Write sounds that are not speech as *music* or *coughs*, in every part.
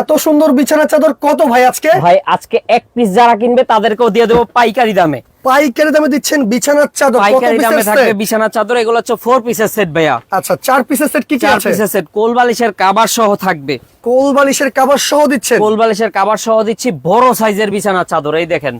এত সুন্দর বিছানা চাদর কত ভাই আজকে? ভাই আজকে এক পিস যারা কিনবে তাদেরকেও দিয়ে দেবো পাইকারি দামে। পাইকারি দামে দিচ্ছেন বিছানার চাদর পাইকারি দামে থাকবে বিছানার চাদর এগুলো হচ্ছে ফোর পিসের সেট ভাইয়া। আচ্ছা চার পিসের সেট কি কি আছে? পিসের সেট কোল বালিশের কাবার সহ থাকবে। কোল বালিশের কাভার সহ দিচ্ছেন? কোল বালিশের কাবার সহ দিচ্ছি বড় সাইজের বিছানার চাদর এই দেখেন।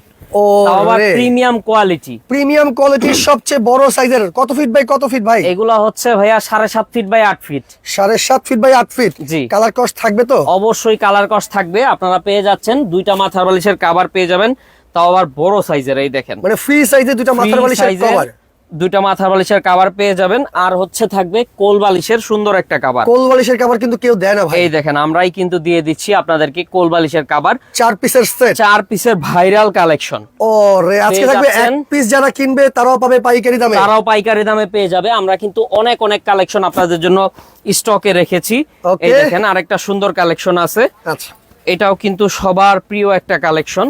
প্রিমিয়াম কোয়ালিটি প্রিমিয়াম কোয়ালিটির সবচেয়ে বড় সাইজের কত ফিট বাই কত ফিট ভাই? এগুলা হচ্ছে ভাইয়া সাড়ে সাত ফিট বাই আট ফিট সাড়ে সাত ফিট বাই আট ফিট জি। কালার কস্ট থাকবে তো? অবশ্যই কালার কস্ট থাকবে। আপনারা পেয়ে যাচ্ছেন দুইটা মাথার বালিশের কাবার পেয়ে যাবেন। তাও আবার বড় সাইজের এই দেখেন। মানে ফ্রি সাইজে দুইটা মাথার বালিশের কাবার কভার দুইটা মাথার বালিশের কাবার পেয়ে যাবেন। আর হচ্ছে থাকবে কোল বালিশের সুন্দর একটা কাবার কোল বালিশের কাভার কিন্তু কেউ দেয় না ভাই। এই দেখেন আমরাই কিন্তু দিয়ে দিচ্ছি আপনাদেরকে কোল বালিশের কাবার চার পিসের সেট চার পিসের ভাইরাল কালেকশন ও রে আজকে থাকবে এক পিস যারা কিনবে তারাও পাবে পাইকারি দামে। তারাও পাইকারি দামে পেয়ে যাবে। আমরা কিন্তু অনেক অনেক কালেকশন আপনাদের জন্য স্টকে রেখেছি। এই দেখেন আরেকটা সুন্দর কালেকশন আছে। আচ্ছা। এটাও কিন্তু সবার প্রিয় একটা কালেকশন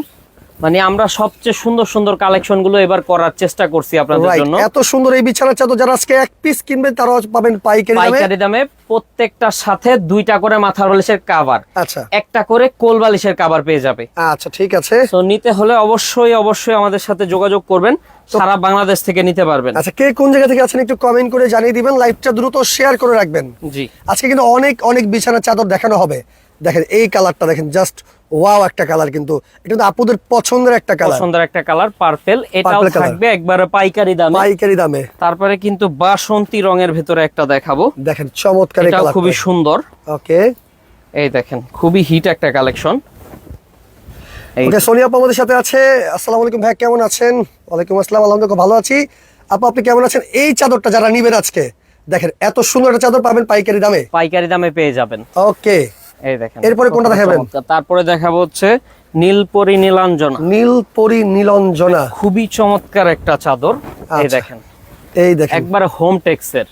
মানে আমরা সবচেয়ে সুন্দর সুন্দর কালেকশনগুলো এবার করার চেষ্টা করছি আপনাদের জন্য। এত সুন্দর এই বিছানার চাদর যারা আজকে এক পিস কিনবে তারাও পাবেন পাইকারি দামে। পাইকারি দামে প্রত্যেকটার সাথে দুইটা করে মাথার বালিশের কাভার আচ্ছা। একটা করে কোল বালিশের কাভার পেয়ে যাবে। আচ্ছা ঠিক আছে। তো নিতে হলে অবশ্যই অবশ্যই আমাদের সাথে যোগাযোগ করবেন। সারা বাংলাদেশ থেকে নিতে পারবেন। আচ্ছা কে কোন জায়গা থেকে আছেন একটু কমেন্ট করে জানিয়ে দিবেন। লাইভটা দ্রুত শেয়ার করে রাখবেন। জি। আজকে কিন্তু অনেক অনেক বিছানার চাদর দেখানো হবে। দেখেন এই কালারটা দেখেন জাস্ট ওয়াও একটা কালার কিন্তু। এটা কিন্তু আপুদের পছন্দের একটা কালার সুন্দর একটা কালার পার্পেল এটাও থাকবে একবারে পাইকারি দামে। পাইকারি দামে। তারপরে কিন্তু বাসন্তী রঙের ভেতরে একটা দেখাবো। দেখেন চমৎকার এটাও খুবই সুন্দর। ওকে এই দেখেন খুবই হিট একটা কালেকশন ওকে সোনিয়া আপু আমাদের সাথে আছে। আসসালামু আলাইকুম ভাই কেমন আছেন? ওয়ালাইকুম আসসালাম আলহামদুলিল্লাহ ভালো আছি। আপু আপনি কেমন আছেন? এই চাদরটা যারা নিবেন আজকে দেখেন এত সুন্দর একটা চাদর পাবেন পাইকারি দামে। পাইকারি দামে পেয়ে যাবেন। ওকে এই দেখেন। এরপরে কোনটা দেখাবেন? তারপরে দেখাবো হচ্ছে নীলপরি নীলাঞ্জনা। নীলপরি নীলঞ্জনা। খুবই চমৎকার একটা চাদর। এই আচ্ছা। দেখেন। এই দেখেন। একবারে হোম টেক্সের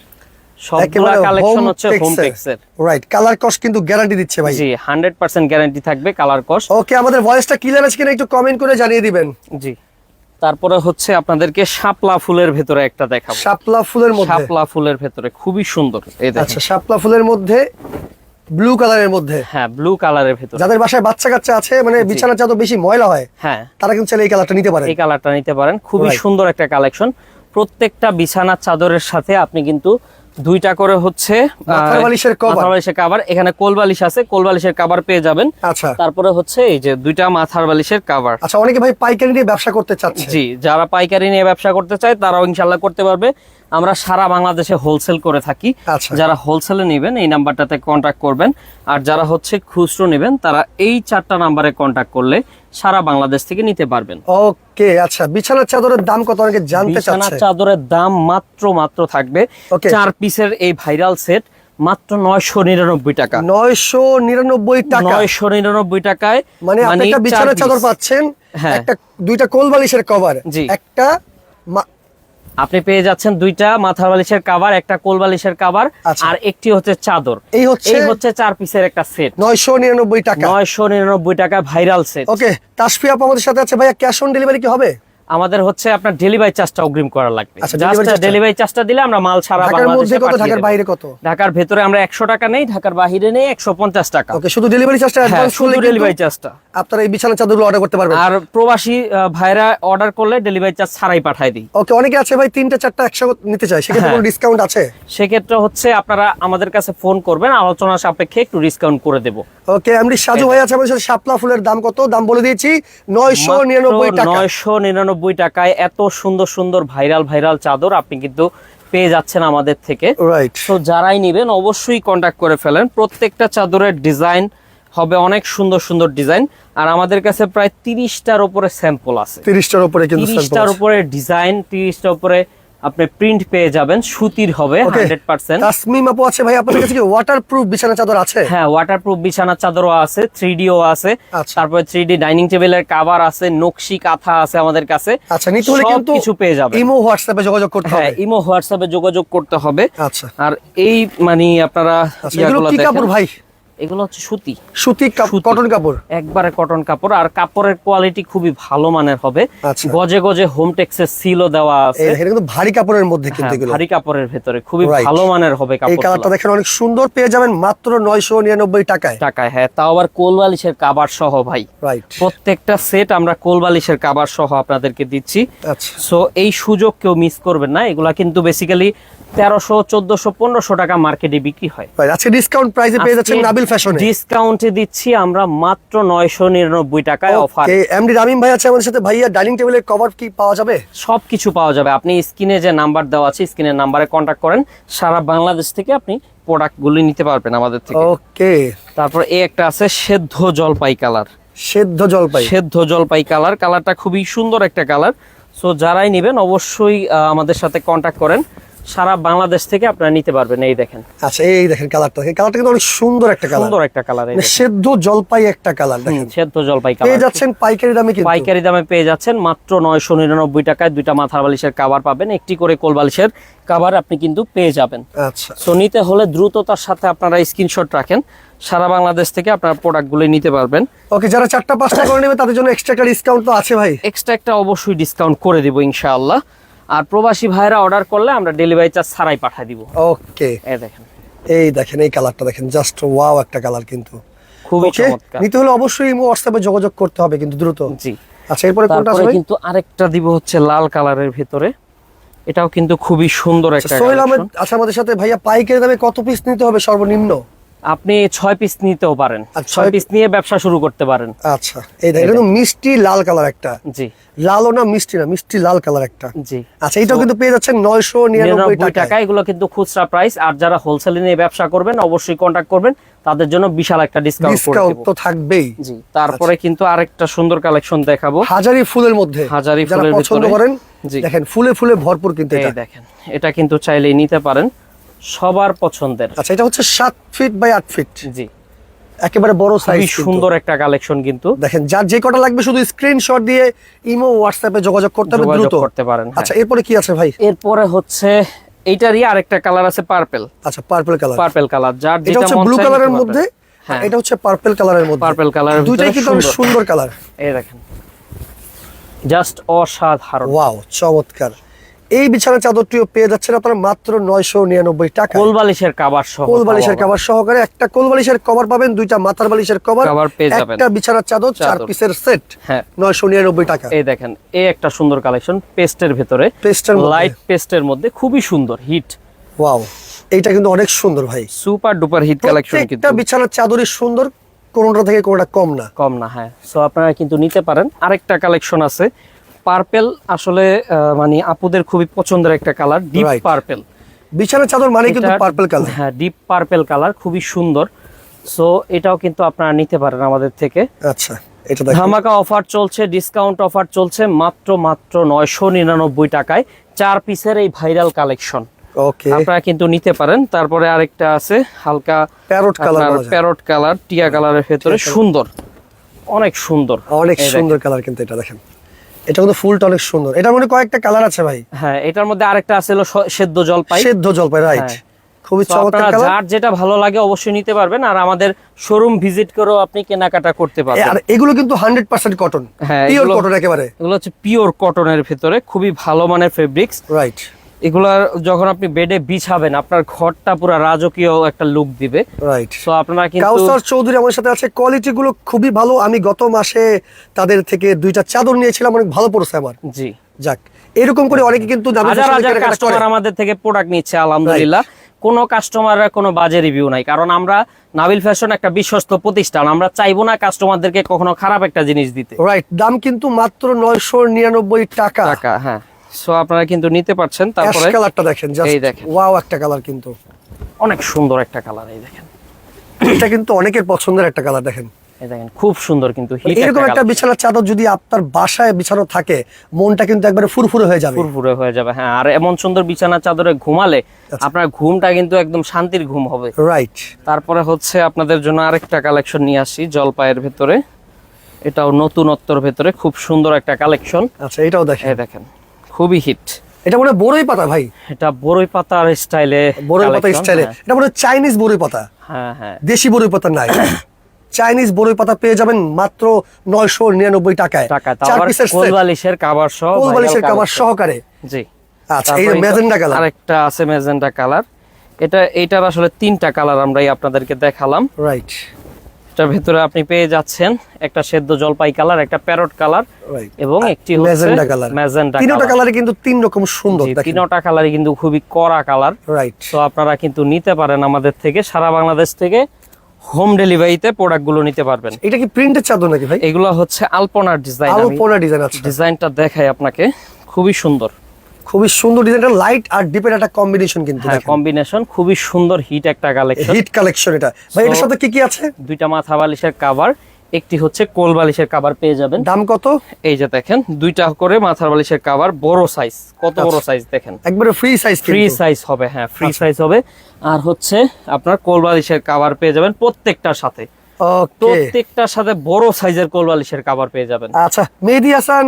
সবগুলা কালেকশন হচ্ছে হোম টেক্সের রাইট কালার কস্ট কিন্তু গ্যারান্টি দিচ্ছে ভাই। জি গ্যারান্টি থাকবে কালার কস্ট ওকে আমাদের ভয়েসটা ক্লিয়ার আছে কিনা একটু কমেন্ট করে জানিয়ে দিবেন। জি। তারপরে হচ্ছে আপনাদেরকে শাপলা ফুলের ভেতরে একটা দেখাবো। শাপলা ফুলের মধ্যে। শাপলা ফুলের ভেতরে। খুবই সুন্দর। এই দেখেন। আচ্ছা শাপলা ফুলের মধ্যে ব্লু কালারের মধ্যে। হ্যাঁ ব্লু কালারের ভেতরে। যাদের বাসায় বাচ্চা কাচ্চা আছে মানে বিছানা চাদর বেশি ময়লা হয় হ্যাঁ। তারা কিন্তু এই কালারটা নিতে পারে এই কালারটা নিতে পারেন। খুবই সুন্দর একটা কালেকশন প্রত্যেকটা বিছানার চাদরের সাথে আপনি কিন্তু দুইটা করে হচ্ছে বালিশের কাভার এখানে কোল বালিশ আছে কোল বালিশের কাভার পেয়ে যাবেন। আচ্ছা। তারপরে হচ্ছে এই যে দুইটা মাথার বালিশের কাভার আচ্ছা অনেকে ভাই পাইকারি নিয়ে ব্যবসা করতে চাচ্ছে। জি যারা পাইকারি নিয়ে ব্যবসা করতে চায় তারাও ইনশাল্লাহ করতে পারবে। আমরা সারা বাংলাদেশে হোলসেল করে থাকি। আচ্ছা। যারা হোলসেলে নেবেন এই নাম্বারটাতে কন্ট্যাক্ট করবেন। আর যারা হচ্ছে খুচরো নেবেন তারা এই চারটা নাম্বারে কন্ট্যাক্ট করলে সারা বাংলাদেশ থেকে নিতে পারবেন। ওকে আচ্ছা। বিছানার চাদরের দাম কত অনেকে জানতে চাচ্ছে? চাদরের দাম মাত্র মাত্র থাকবে। চার পিসের এই ভাইরাল সেট মাত্র নয়শো নিরানব্বই টাকা। নয়শো নিরানব্বই টাকা। নয়শো নিরানব্বই টাকায় মানে আপনি একটা বিছানার চাদর পাচ্ছেন হ্যাঁ। একটা দুইটা কোল বালিশের কভার জি। একটা আপনি পেয়ে যাচ্ছেন দুইটা মাথার বালিশের কাভার একটা কোল বালিশের কাভার আচ্ছা। আর একটি হচ্ছে চাদর। এই হচ্ছে এই হচ্ছে চার পিসের একটা সেট নয়শো নিরানব্বই টাকা। নয়শো নিরানব্বই টাকা ভাইরাল সেট ওকে তাসফি আপ আমাদের সাথে আছে। ভাইয়া ক্যাশ অন ডেলিভারি কি হবে? আমাদের হচ্ছে আপনার ডেলিভারি চার্জটা অগ্রিম করা লাগবে। জাস্ট ডেলিভারি চার্জটা দিলে আমরা মাল ছাড়া বাংলাদেশে ঢাকার বাইরে কত? ঢাকার ভিতরে আমরা 100 টাকা নেই ঢাকার বাইরে নেই 150 টাকা। ওকে শুধু ডেলিভারি চার্জটা অ্যাডভান্স শুনলে ডেলিভারি চার্জটা আপনারা এই বিছানা চাদরগুলো অর্ডার করতে পারবেন। আর প্রবাসী ভাইরা অর্ডার করলে ডেলিভারি চার্জ ছাড়াই পাঠায় দিই। ওকে অনেকে আছে ভাই তিনটা চারটা একসাথে নিতে চায় সেক্ষেত্রে হ্যাঁ। কোনো ডিসকাউন্ট আছে? সেক্ষেত্রে হচ্ছে আপনারা আমাদের কাছে ফোন করবেন আলোচনা সাপেক্ষে একটু ডিসকাউন্ট করে দেব। ওকে আমি সাজু ভাই আছে আমাদের সাথে শাপলা ফুলের দাম কত? দাম বলে দিয়েছি 999 টাকা। 999 নিরানব্বই টাকায় এত সুন্দর সুন্দর ভাইরাল ভাইরাল চাদর আপনি কিন্তু পেয়ে যাচ্ছেন আমাদের থেকে। রাইট তো যারাই নেবেন অবশ্যই কন্ট্যাক্ট করে ফেলেন। প্রত্যেকটা চাদরের ডিজাইন হবে অনেক সুন্দর সুন্দর ডিজাইন আর আমাদের কাছে প্রায় তিরিশটার উপরে স্যাম্পল আছে। তিরিশটার উপরে তিরিশটার উপরে ডিজাইন তিরিশটার উপরে আপনি প্রিন্ট পেয়ে যাবেন সুতির হবে Okay. হান্ড্রেড পার্সেন্ট তাসমিম আপু আছে ভাই আপনাদের কাছে কি ওয়াটার প্রুফ বিছানা চাদর আছে? হ্যাঁ ওয়াটারপ্রুফ বিছানা চাদরও আছে থ্রি ও আছে। তারপরে থ্রি ডি ডাইনিং টেবিলের কাভার আছে নকশি কাঁথা আছে আমাদের কাছে। আচ্ছা নিতে হলে কিন্তু কিছু পেয়ে যাবে ইমো হোয়াটসঅ্যাপে যোগাযোগ করতে হবে হ্যাঁ হবে। ইমো হোয়াটসঅ্যাপে যোগাযোগ করতে হবে। আচ্ছা। আর এই মানে আপনারা আচ্ছা এগুলো কি কাপড় ভাই? এগুলো হচ্ছে সুতি। সুতি কটন কাপড়? একবারে কটন কাপড়। আর কাপড়ের কোয়ালিটি খুবই ভালো মানের হবে। আচ্ছা। গজে গজে হোম টেক্সের সিলও দেওয়া আছে। কিন্তু ভারী কাপড়ের মধ্যে কিন্তু হ্যাঁ, এগুলো। ভারী কাপড়ের ভেতরে। খুবই ভালো মানের হবে এই কালারটা দেখেন অনেক সুন্দর পেয়ে যাবেন মাত্র নয়শো নিরানব্বই টাকায়। টাকায় হ্যাঁ তাও আবার কোলবালিশের কাবার সহ ভাই। রাইট প্রত্যেকটা সেট আমরা কোলবালিশের কাবার সহ আপনাদেরকে দিচ্ছি। আচ্ছা। সো এই সুযোগ কেউ মিস করবেন না। এগুলা কিন্তু বেসিক্যালি তেরোশো চোদ্দশো পনেরোশো টাকা মার্কেটে বিক্রি হয়। আজকে ডিসকাউন্ট প্রাইসে পেয়ে যাচ্ছেন নাবিল ফ্যাশনে ডিসকাউন্টে দিচ্ছি আমরা মাত্র নয়শো নিরানব্বই টাকায় অফার এমডি রামিম ভাই আছে আমাদের সাথে। ভাইয়া ডাইনিং টেবিলের কভার কি পাওয়া যাবে? সবকিছু পাওয়া যাবে। আপনি স্ক্রিনে যে নাম্বার দেওয়া আছে স্ক্রিনের নাম্বারে কন্ট্যাক্ট করেন। সারা বাংলাদেশ থেকে আপনি প্রোডাক্টগুলি নিতে পারবেন আমাদের থেকে। ওকে তারপর এই একটা আছে সেদ্ধ জলপাই কালার সেদ্ধ জলপাই। সেদ্ধ জলপাই কালার কালারটা খুবই সুন্দর একটা কালার সো যারাই নেবেন অবশ্যই আমাদের সাথে কন্ট্যাক্ট করেন। সারা বাংলাদেশ থেকে আপনারা নিতে পারবেন এই দেখেন। আচ্ছা এই দেখেন কালারটা। কালারটা কিন্তু অনেক সুন্দর একটা কালার। সুন্দর একটা কালার এই মানে সেদ্ধ জলপাই একটা কালার দেখেন। সেদ্ধ জলপাই পেয়ে কালার। যাচ্ছেন পাইকারি দামে কিন্তু। পাইকারি দামে পেয়ে যাচ্ছেন মাত্র নয়শো নিরানব্বই টাকায় দুইটা মাথার বালিশের কাবার পাবেন একটি করে কোল বালিশের কাবার আপনি কিন্তু পেয়ে যাবেন। আচ্ছা। সো নিতে হলে দ্রুততার সাথে আপনারা স্ক্রিনশট রাখেন সারা বাংলাদেশ থেকে আপনারা প্রোডাক্টগুলি নিতে পারবেন। ওকে যারা চারটা পাঁচটা করে নেবে তাদের জন্য এক্সট্রা একটা ডিসকাউন্ট তো আছে ভাই। এক্সট্রা একটা অবশ্যই ডিসকাউন্ট করে দিব ইনশাআল্লাহ। আর প্রবাসী ভাইরা অর্ডার করলে আমরা ডেলিভারি চার্জ ছাড়াই পাঠিয়ে দিব। ওকে এই দেখেন। এই দেখেন এই কালারটা দেখেন জাস্ট ওয়াও একটা কালার কিন্তু। খুবই চমৎকার। নিতে হলে অবশ্যই হোয়াটসঅ্যাপে যোগাযোগ করতে হবে কিন্তু দ্রুত। জি। আচ্ছা এরপরে কোনটা আছে? কিন্তু আরেকটা দিব হচ্ছে লাল কালারের ভিতরে। এটাও কিন্তু খুবই সুন্দর একটা সোহেল আহমেদ আচ্ছা আমাদের সাথে ভাইয়া পাইকারি দামে কত পিস নিতে হবে সর্বনিম্ন? আপনি ছয় পিস নিতেও পারেন। আচ্ছা, ছয় পিস নিয়ে ব্যবসা শুরু করতে পারেন। আচ্ছা এই দেখেন মিষ্টি লাল কালার একটা। জি। লালও না মিষ্টি না মিষ্টি লাল কালার একটা। জি। আচ্ছা এটাও কিন্তু পেয়ে যাচ্ছেন নয়শো নিরানব্বই টাকা এগুলো কিন্তু খুচরা প্রাইস আর যারা হোলসেলে নিয়ে ব্যবসা করবেন অবশ্যই কন্ট্যাক্ট করবেন তাদের জন্য বিশাল একটা ডিসকাউন্ট করে ডিসকাউন্ট তো থাকবেই। জি তারপরে কিন্তু আরেকটা সুন্দর কালেকশন দেখাবো। হাজারি ফুলের মধ্যে হাজারি ফুলের পছন্দ। করেন জি। দেখেন ফুলে ফুলে ভরপুর কিন্তু এটা। দেখেন এটা কিন্তু চাইলেই নিতে পারেন। সবার পছন্দের। আচ্ছা এটা হচ্ছে সাত ফিট বাই আট ফিট জি। একেবারে বড় সাইজ সুন্দর একটা কালেকশন কিন্তু। দেখেন যার যে কটা লাগবে শুধু স্ক্রিনশট দিয়ে ইমো হোয়াটসঅ্যাপে যোগাযোগ করতে হবে দ্রুত। করতে পারেন হ্যাঁ। আচ্ছা এরপরে কি আছে ভাই? এরপরে হচ্ছে এইটারই আরেকটা কালার আছে পার্পেল আচ্ছা পার্পল কালার পার্পেল কালার যার যেটা হচ্ছে মন ব্লু কালারের মধ্যে হ্যাঁ। এটা হচ্ছে পার্পল কালারের মধ্যে। পার্পল কালার দুটাই কিন্তু সুন্দর। সুন্দর কালার এই দেখেন। জাস্ট অসাধারণ। ওয়াও চমৎকার। এই বিছানা চাদরটিও পেয়ে যাচ্ছেন আপনারা মাত্র নয়শো নিরানব্বই টাকা কোল বালিশের কাবার সহ কোল বালিশের পাওয়া সহকারে একটা কোল বালিশের কভার পাবেন দুইটা মাথার বালিশের কভার। একটা বিছানার চাদর চার পিসের সেট হ্যাঁ। নয়শো নিরানব্বই টাকা। এই দেখেন এই একটা সুন্দর কালেকশন পেস্টের ভিতরে। পেস্টের লাইট পেস্টের মধ্যে খুবই সুন্দর হিট ওয়াও এইটা কিন্তু অনেক সুন্দর ভাই। সুপার ডুপার হিট কালেকশন কিন্তু। প্রত্যেকটা বিছানার চাদরই সুন্দর কোনটা থেকে কোনটা কম না। কম না হ্যাঁ। সো আপনারা কিন্তু নিতে পারেন। আরেকটা কালেকশন আছে পার্পেল আসলে মানে আপুদের খুবই পছন্দের একটা কালার ডিপ পার্পেল বিছানা চাদর মানে কিন্তু পার্পল কালার হ্যাঁ ডিপ পার্পেল কালার খুবই সুন্দর। সো এটাও কিন্তু আপনারা নিতে পারেন আমাদের থেকে। আচ্ছা এটা দেখেন। ধামাকা অফার চলছে ডিসকাউন্ট অফার চলছে মাত্র মাত্র নয়শো নিরানব্বই টাকায়। চার পিসের এই ভাইরাল কালেকশন ওকে আপনারা কিন্তু নিতে পারেন। তারপরে আরেকটা আছে হালকা প্যারট কালার প্যারট কালার টিয়া কালারের ভেতরে সুন্দর। অনেক সুন্দর। অনেক সুন্দর কালার কিন্তু এটা দেখেন। এটা কিন্তু ফুলটা অনেক সুন্দর। এটার মধ্যে কয়েকটা কালার আছে ভাই। হ্যাঁ এটার মধ্যে আরেকটা আছে হলো সেদ্ধ জলপাই। সেদ্ধ জলপাই রাইট হ্যাঁ। খুবই চমৎকার কালার। যার যেটা ভালো লাগে অবশ্যই নিতে পারবেন আর আমাদের শোরুম ভিজিট করেও আপনি কেনাকাটা করতে পারবেন। আর এগুলো কিন্তু হান্ড্রেড পার্সেন্ট কটন হ্যাঁ, পিওর কটন একেবারে। এগুলো হচ্ছে পিওর কটনের ভিতরে খুবই ভালো মানের ফেব্রিক্স রাইট এগুলার যখন আপনি বেডে বিছাবেন আপনার ঘরটা পুরো রাজকীয় একটা লুক দিবে। রাইট তো আপনারা কিন্তু কাউসার চৌধুরী আমার সাথে আছে। কোয়ালিটি গুলো খুবই ভালো। আমি গত মাসে তাদের থেকে দুইটা চাদর নিয়েছিলাম অনেক ভালো পড়ছে আমার। জি। যাক এরকম করে অনেকে কিন্তু হাজার হাজার কাস্টমার আমাদের থেকে প্রোডাক্ট নিচ্ছে আলহামদুলিল্লাহ। কোনো কাস্টমারের কোনো বাজে রিভিউ নাই। কারণ আমরা নাবিল ফ্যাশন একটা বিশ্বস্ত প্রতিষ্ঠান। আমরা চাইব না কাস্টমারদেরকে কখনো খারাপ একটা জিনিস দিতে। রাইট দাম কিন্তু মাত্র নয়শো নিরানব্বই টাকা। টাকা হ্যাঁ। সো আপনারা কিন্তু নিতে পারছেন তারপরে কালারটা দেখেন এই দেখেন। ওয়াও একটা কালার কিন্তু। অনেক সুন্দর একটা কালার এই দেখেন। এটা কিন্তু অনেকের পছন্দের একটা কালার দেখেন। এই দেখেন খুব সুন্দর কিন্তু এরকম একটা বিছানার চাদর যদি আপনার বাসায় বিছানো থাকে মনটা কিন্তু একবারে ফুরফুরে হয়ে যাবে। ফুরফুরে হয়ে যাবে হ্যাঁ। আর এমন সুন্দর বিছানা চাদরে ঘুমালে আপনার ঘুমটা কিন্তু একদম শান্তির ঘুম হবে। রাইট তারপরে হচ্ছে আপনাদের জন্য আরেকটা কালেকশন নিয়ে আসি জলপাইয়ের ভেতরে। এটাও নতুনত্বর ভেতরে খুব সুন্দর একটা কালেকশন আচ্ছা এটাও দেখেন। দেখেন। খুবই হিট এটা মনে হয় বড়ই পাতা ভাই। এটা বড়ই পাতার স্টাইলে বড়ই পাতা স্টাইলে। এটা মনে চাইনিজ বড়ই পাতা। হ্যাঁ হ্যাঁ। দেশি বড়ই পাতা নাই। *coughs* চাইনিজ বড়ই পাতা পেয়ে যাবেন মাত্র নয়শো নিরানব্বই টাকায়। টাকা চার পিসের কোল বালিশের কাবার সহ কোল বালিশের কাবার সহকারে। জি। আচ্ছা এই ম্যাজেন্ডা কালার আরেকটা আছে ম্যাজেন্টা কালার এটা এইটার আসলে তিনটা কালার আমরা এই আপনাদেরকে দেখালাম। রাইট এটার ভেতরে আপনি পেয়ে যাচ্ছেন একটা সেদ্ধ জলপাই কালার একটা প্যারট কালার এবং একটি ম্যাজেন্ডা কালার। তিনটা কালারে। কিন্তু তিন রকম সুন্দর তিনটা কালারই কিন্তু খুবই কড়া কালার। রাইট তো আপনারা কিন্তু নিতে পারেন আমাদের থেকে সারা বাংলাদেশ থেকে হোম ডেলিভারিতে প্রোডাক্টগুলো নিতে পারবেন। এটা কি প্রিন্টের চাদর নাকি ভাই? এগুলো হচ্ছে আলপনার ডিজাইন আলপনা ডিজাইন আছে ডিজাইনটা দেখাই আপনাকে। খুবই সুন্দর। খুবই সুন্দর ডিজাইনটা লাইট আর ডিপের একটা কম্বিনেশন কিন্তু হ্যাঁ কম্বিনেশন খুবই সুন্দর হিট একটা কালেকশন হিট কালেকশন এটা। ভাই এটার সাথে কি কি আছে? দুইটা মাথা বালিশের কাভার একটি হচ্ছে কোল বালিশের কাভার পেয়ে যাবেন। দাম কত? এই যে দেখেন দুইটা করে মাথার বালিশের কাভার বড় সাইজ কত বড় সাইজ দেখেন। একবারে ফ্রি সাইজ ফ্রি সাইজ হবে হ্যাঁ ফ্রি সাইজ হবে। আর হচ্ছে আপনার কোল বালিশের কাভার পেয়ে যাবেন প্রত্যেকটার সাথে। প্রত্যেকটার সাথে বড় সাইজের কোল বালিশের কাভার পেয়ে যাবেন। আচ্ছা মেহেদি হাসান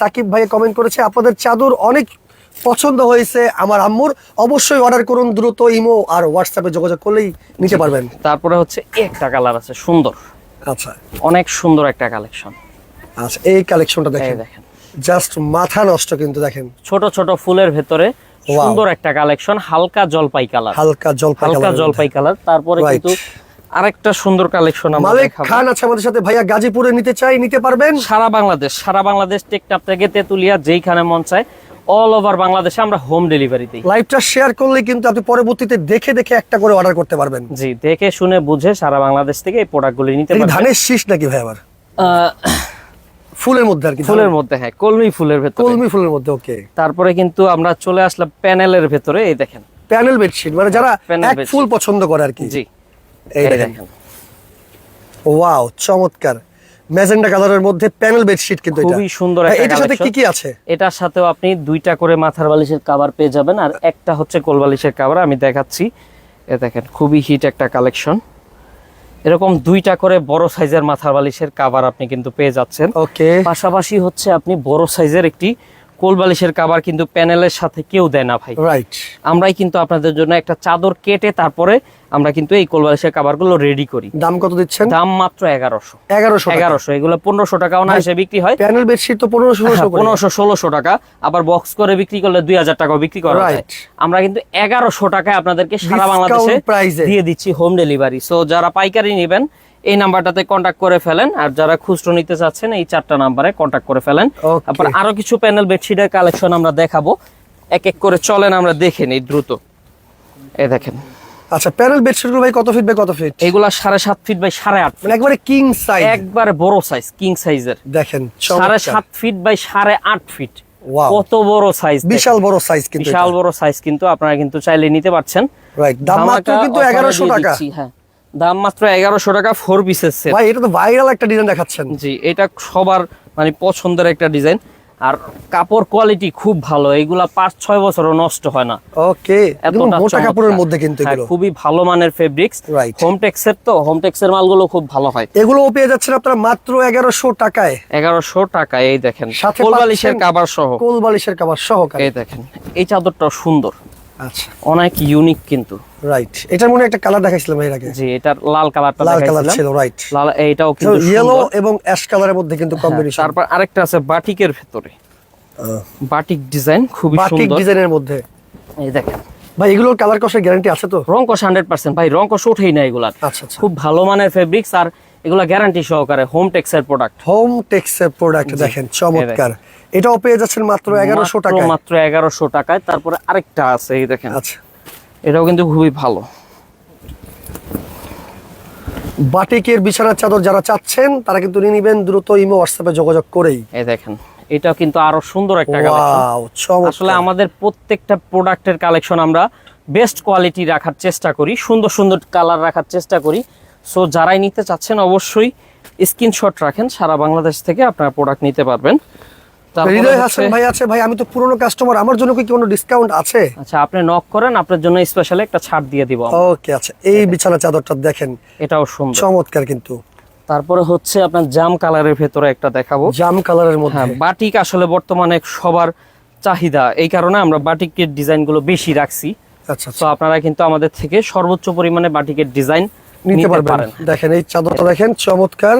সাকিব ভাই কমেন্ট করেছে আপনাদের চাদর অনেক পছন্দ হয়েছে আমার আম্মুর অবশ্যই অর্ডার করুন দ্রুত ইমো আর হোয়াটসঅ্যাপে যোগাযোগ করলেই নিতে পারবেন। তারপরে হচ্ছে একটা কালার আছে সুন্দর। আচ্ছা। অনেক সুন্দর একটা কালেকশন আচ্ছা এই কালেকশনটা দেখেন। দেখেন। জাস্ট মাথা নষ্ট কিন্তু দেখেন। ছোট ছোট ফুলের ভেতরে সুন্দর একটা কালেকশন হালকা জলপাই কালার হালকা জলপাই হালকা জলপাই কালার তারপরে কিন্তু আরেকটা সুন্দর কালেকশন আমরা মালিক খান আছে আমাদের সাথে ভাইয়া গাজীপুরে নিতে চাই নিতে পারবেন? সারা বাংলাদেশ সারা বাংলাদেশ টেকটাপ থেকে তেতুলিয়া যেইখানে মন চায় অল ওভার বাংলাদেশে আমরা হোম ডেলিভারি দিই। লাইভটা শেয়ার করলে কিন্তু আপনি পরবর্তীতে দেখে দেখে একটা করে অর্ডার করতে পারবেন। জি দেখে শুনে বুঝে সারা বাংলাদেশ থেকে এই প্রোডাক্টগুলি নিতে পারবেন। ধানের শীষ নাকি ভাই আবার? ফুলের মধ্যে আর কি ফুলের মধ্যে হ্যাঁ কলমি ফুলের ভেতরে। কলমি ফুলের মধ্যে ওকে তারপরে কিন্তু আমরা চলে আসলাম প্যানেলের ভেতরে এই দেখেন। প্যানেল বেডশিট মানে যারা Panel এক ফুল পছন্দ করে আর কি। জি এই দেখেন। ওয়াও চমৎকার। ম্যাজেন্ডা কালারের মধ্যে প্যানেল বেডশিট কিন্তু এটা। খুবই সুন্দর একটা এটার সাথে কি কি আছে? এটার সাথেও আপনি দুইটা করে মাথার বালিশের কভার পেয়ে যাবেন আর একটা হচ্ছে কোল বালিশের কাভার আমি দেখাচ্ছি। এ দেখেন খুবই হিট একটা কালেকশন এরকম দুইটা করে বড় সাইজের মাথার বালিশের কাভার আপনি কিন্তু পেয়ে যাচ্ছেন। ওকে পাশাপাশি হচ্ছে আপনি বড় সাইজের একটি কোল বালিশের কাভার কিন্তু প্যানেলের সাথে কেউ দেয় না ভাই। রাইট আমরাই কিন্তু আপনাদের জন্য একটা চাদর কেটে তারপরে আমরা কিন্তু এই কোল বালিশের কাভারগুলো রেডি করি। দাম কত দিচ্ছেন? দাম মাত্র এগারোশো। এগারোশো এগারোশো এগুলো পনেরোশো টাকা অনায়াসে বিক্রি হয়। প্যানেল বেডশিট তো পনেরোশো পনেরোশো ষোলোশো টাকা। আবার বক্স করে বিক্রি করলে দুই হাজার টাকাও বিক্রি করা Right. আমরা কিন্তু এগারোশো টাকায় আপনাদেরকে সারা বাংলাদেশে দিয়ে দিচ্ছি হোম ডেলিভারি সো যারা পাইকারি নেবেন এই নাম্বারটাতে কন্ট্যাক্ট করে ফেলেন। আর যারা খুচরো নিতে চাচ্ছেন এই চারটা নাম্বারে কন্ট্যাক্ট করে ফেলেন। তারপর আরও কিছু প্যানেল বেডশিটের কালেকশন আমরা দেখাবো। এক এক করে চলেন আমরা দেখে নিই দ্রুত। এই দেখেন। আচ্ছা প্যানেল বেডশিটগুলো ভাই কত ফিট বাই কত ফিট এগুলা সাড়ে সাত ফিট বাই সাড়ে আট মানে একবারে কিং সাইজ একবারে বড় সাইজ কিং সাইজের দেখেন সাড়ে। সাত ফিট বাই সাড়ে আট ফিট কত বড় সাইজ বিশাল বড় সাইজ কিন্তু বিশাল বড় সাইজ কিন্তু আপনারা কিন্তু চাইলে নিতে পারছেন। রাইট দাম মাত্র কিন্তু offer এ এগারোশো দিয়ে টাকা। হ্যাঁ। দাম মাত্র এগারোশো টাকা ফোর পিসের সেট ভাই এটা তো ভাইরাল একটা ডিজাইন দেখাচ্ছেন। জি এটা সবার মানে পছন্দের একটা ডিজাইন আর কাপড় কোয়ালিটি খুব ভালো এগুলা পাঁচ ছয় বছরও নষ্ট হয় না। ওকে মোটা কাপড়ের মধ্যে কিন্তু হ্যাঁ, এগুলো। খুবই ভালো মানের ফেব্রিক্স Right. হোম টেক্সের তো হোম টেক্সের মালগুলো খুব ভালো হয়। এগুলো পেয়ে যাচ্ছেন আপনারা মাত্র এগারোশো টাকায়। এগারোশো টাকায় এই দেখেন ফুল বালিশের কাবার সহ। কোল বালিশের কাবার সহকারে। এই দেখেন এই চাদরটাও সুন্দর। আচ্ছা। অনেক ইউনিক কিন্তু। রাইট এটার মনে একটা কালার দেখাইছিলাম এর আগে। জি এটার লাল কালারটা লাল কালার ছিল রাইট লাল কিন্তু ইয়েলো এবং অ্যাশ কালারের মধ্যে কিন্তু হ্যাঁ, কম্বিনেশন তারপর আরেকটা আছে বাটিকের ভেতরে। বাটিক ডিজাইন খুবই বাটিক ডিজাইনের মধ্যে। এই দেখেন। ভাই এগুলোর কালার কষের গ্যারান্টি আছে তো? রংকশ হান্ড্রেড পার্সেন্ট ভাই রংকশ ওঠেই না এগুলার। আচ্ছা আচ্ছা। খুব ভালো মানের ফেব্রিক্স আর এগুলা গ্যারান্টি সহকারে হোম টেক্সের প্রোডাক্ট হোম টেক্সের প্রোডাক্ট দেখেন চমৎকার। এটাও পেয়ে যাচ্ছেন মাত্র এগারোশো টাকায়। মাত্র এগারোশো টাকায়। তারপরে আরেকটা আছে এই দেখেন। আচ্ছা। এটাও কিন্তু খুবই ভালো। বাটিকের বিছানার চাদর যারা চাচ্ছেন তারা কিন্তু নিয়ে নিবেন দ্রুত ইমো হোয়াটসঅ্যাপে যোগাযোগ করেই। এই দেখেন এটাও কিন্তু আরও সুন্দর একটা কালেকশন আসলে আমাদের প্রত্যেকটা প্রোডাক্টের কালেকশন আমরা বেস্ট কোয়ালিটি রাখার চেষ্টা করি সুন্দর সুন্দর কালার রাখার চেষ্টা করি। সো যারাই নিতে চাচ্ছেন অবশ্যই স্ক্রিনশট রাখেন সারা বাংলাদেশ থেকে আপনারা প্রোডাক্ট নিতে পারবেন। হৃদয় হাসান ভাই আছে ভাই আমি তো পুরনো কাস্টমার আমার জন্য কি কোনো ডিসকাউন্ট আছে? আচ্ছা আপনি নক করেন আপনার জন্য স্পেশালি একটা ছাড় দিয়ে দিব ওকে আচ্ছা এই বিছানা চাদরটা দেখেন। এটাও সুন্দর। চমৎকার কিন্তু। তারপরে হচ্ছে আপনার জাম কালারের ভেতরে একটা দেখাবো। জাম কালারের মধ্যে। হ্যাঁ বাটিক আসলে বর্তমানে সবার চাহিদা। এই কারণে আমরা বাটিকের ডিজাইনগুলো বেশি রাখছি। আচ্ছা তো আচ্ছা আপনারা কিন্তু আমাদের থেকে সর্বোচ্চ পরিমাণে বাটিকের ডিজাইন নিতে পারবেন। দেখেন এই চাদরটা দেখেন চমৎকার।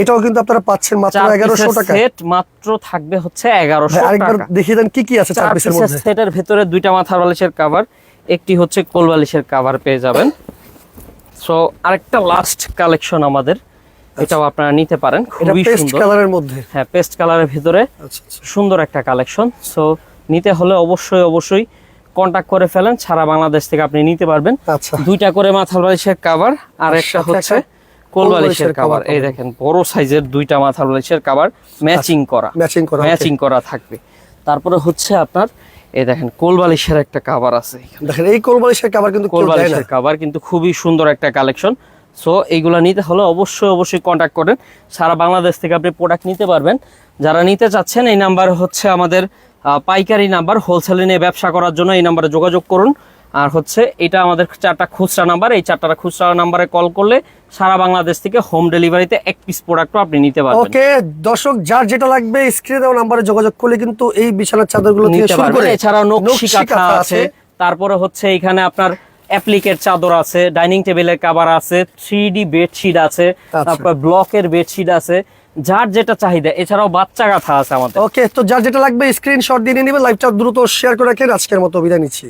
এটাও কিন্তু আপনারা পাচ্ছেন মাত্র চার এগারোশো পিসের টাকা। সেট মাত্র থাকবে হচ্ছে এগারোশো ভাই, আরেকবার দেখিয়ে দেন কি কি আছে চার পিসের মধ্যে। সেটের ভেতরে দুইটা মাথার বালিশের কাভার একটি হচ্ছে কোল বালিশের কাভার পেয়ে যাবেন। সো আরেকটা লাস্ট কালেকশন আমাদের এটাও আপনারা নিতে পারেন আচ্ছা। খুবই পেস্ট সুন্দর। কালারের মধ্যে। হ্যাঁ পেস্ট কালারের ভিতরে আচ্ছা আচ্ছা। সুন্দর একটা কালেকশন সো নিতে হলে অবশ্যই অবশ্যই কন্টাক্ট করে ফেলেন সারা বাংলাদেশ থেকে আপনি নিতে পারবেন। আচ্ছা। দুইটা করে মাথার বালিশের কাভার আর একটা হচ্ছে একটা কোল কোল বালিশের বালিশের এই দেখেন বড় সাইজের দুইটা মাথার বালিশের কাভার ম্যাচিং করা। ম্যাচিং করা ম্যাচিং করা থাকবে। তারপরে হচ্ছে আপনার এই দেখেন কোল বালিশের একটা কাভার আছে দেখেন এই কোল বালিশের কাবার কিন্তু কোল কেউ দেয় না। বালিশের কাভার কিন্তু খুবই সুন্দর একটা কালেকশন। সো এইগুলা নিতে হলে অবশ্যই অবশ্যই কন্ট্যাক্ট করেন। সারা বাংলাদেশ থেকে আপনি প্রোডাক্ট নিতে পারবেন। যারা নিতে চাচ্ছেন এই নাম্বার হচ্ছে আমাদের পাইকারি নাম্বার হোলসেলে নিয়ে ব্যবসা করার জন্য এই নাম্বারে যোগাযোগ করুন। আর হচ্ছে এটা আমাদের চারটা খুচরা নাম্বার। এই চারটা খুচরা নাম্বারে কল করলে সারা বাংলাদেশ থেকে হোম ডেলিভারিতে এক পিস প্রোডাক্টও আপনি নিতে পারবেন। ওকে দর্শক যার যেটা লাগবে স্ক্রিনে দেওয়া নাম্বারে যোগাযোগ করলে কিন্তু এই বিছানার চাদরগুলো নিতে পারবেন। এছাড়াও নকশি কাঁথা আছে। তারপরে হচ্ছে এখানে আপনার অ্যাপ্লিকের চাদর আছে ডাইনিং টেবিলের কাভার আছে থ্রি ডি বেডশিট আছে আচ্ছা। তারপর ব্লকের বেডশিট আছে। যার যেটা চাহিদা এছাড়াও বাচ্চা কাঁথা আছে আমাদের। ওকে তো যার যেটা লাগবে স্ক্রিনশট দিয়ে নিয়ে নেবেন। লাইভটা দ্রুত শেয়ার করে রাখেন। আজকের মতো বিদায় নিচ্ছি।